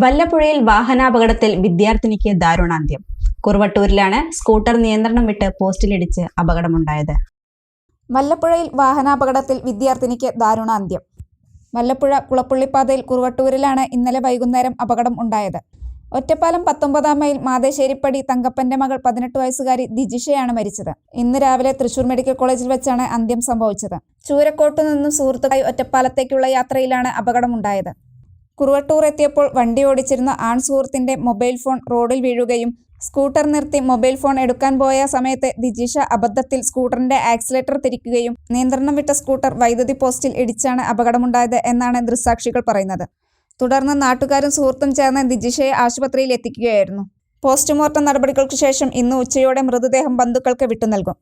വല്ലപ്പുഴയിൽ വാഹനാപകടത്തിൽ വിദ്യാർത്ഥിനിക്ക് ദാരുണാന്ത്യം. കുറുവട്ടൂരിലാണ് സ്കൂട്ടർ നിയന്ത്രണം വിട്ട് പോസ്റ്റിലിടിച്ച് അപകടമുണ്ടായത്. വല്ലപ്പുഴയിൽ വാഹനാപകടത്തിൽ വിദ്യാർത്ഥിനിക്ക് ദാരുണാന്ത്യം. വല്ലപ്പുഴ കുളപ്പുള്ളിപ്പാതയിൽ കുറുവട്ടൂരിലാണ് ഇന്നലെ വൈകുന്നേരം അപകടം ഉണ്ടായത്. ഒറ്റപ്പാലം പത്തൊമ്പതാം മൈൽ മാതേശ്ശേരിപ്പടി തങ്കപ്പന്റെ മകൾ പതിനെട്ട് വയസ്സുകാരി ദിജിഷയാണ് മരിച്ചത്. ഇന്ന് രാവിലെ തൃശൂർ മെഡിക്കൽ കോളേജിൽ വെച്ചാണ് അന്ത്യം സംഭവിച്ചത്. ചൂരക്കോട്ടു നിന്നും സുഹൃത്തുക്കളായി ഒറ്റപ്പാലത്തേക്കുള്ള യാത്രയിലാണ് അപകടമുണ്ടായത്. കുറുവട്ടൂർ എത്തിയപ്പോൾ വണ്ടി ഓടിച്ചിരുന്ന ആൺ സുഹൃത്തിന്റെ മൊബൈൽ ഫോൺ റോഡിൽ വീഴുകയും സ്കൂട്ടർ നിർത്തി മൊബൈൽ ഫോൺ എടുക്കാൻ പോയ സമയത്ത് ദിജിഷ അബദ്ധത്തിൽ സ്കൂട്ടറിന്റെ ആക്സിലേറ്റർ തിരിക്കുകയും നിയന്ത്രണം വിട്ട സ്കൂട്ടർ വൈദ്യുതി പോസ്റ്റിൽ ഇടിച്ചാണ് അപകടമുണ്ടായത് എന്നാണ് ദൃസാക്ഷികൾ പറയുന്നത്. തുടർന്ന് നാട്ടുകാരും സുഹൃത്തും ചേർന്ന് ദിജിഷയെ ആശുപത്രിയിൽ എത്തിക്കുകയായിരുന്നു. പോസ്റ്റ്മോർട്ടം നടപടികൾക്ക് ശേഷം ഇന്ന് ഉച്ചയോടെ മൃതദേഹം ബന്ധുക്കൾക്ക് വിട്ടുനൽകും.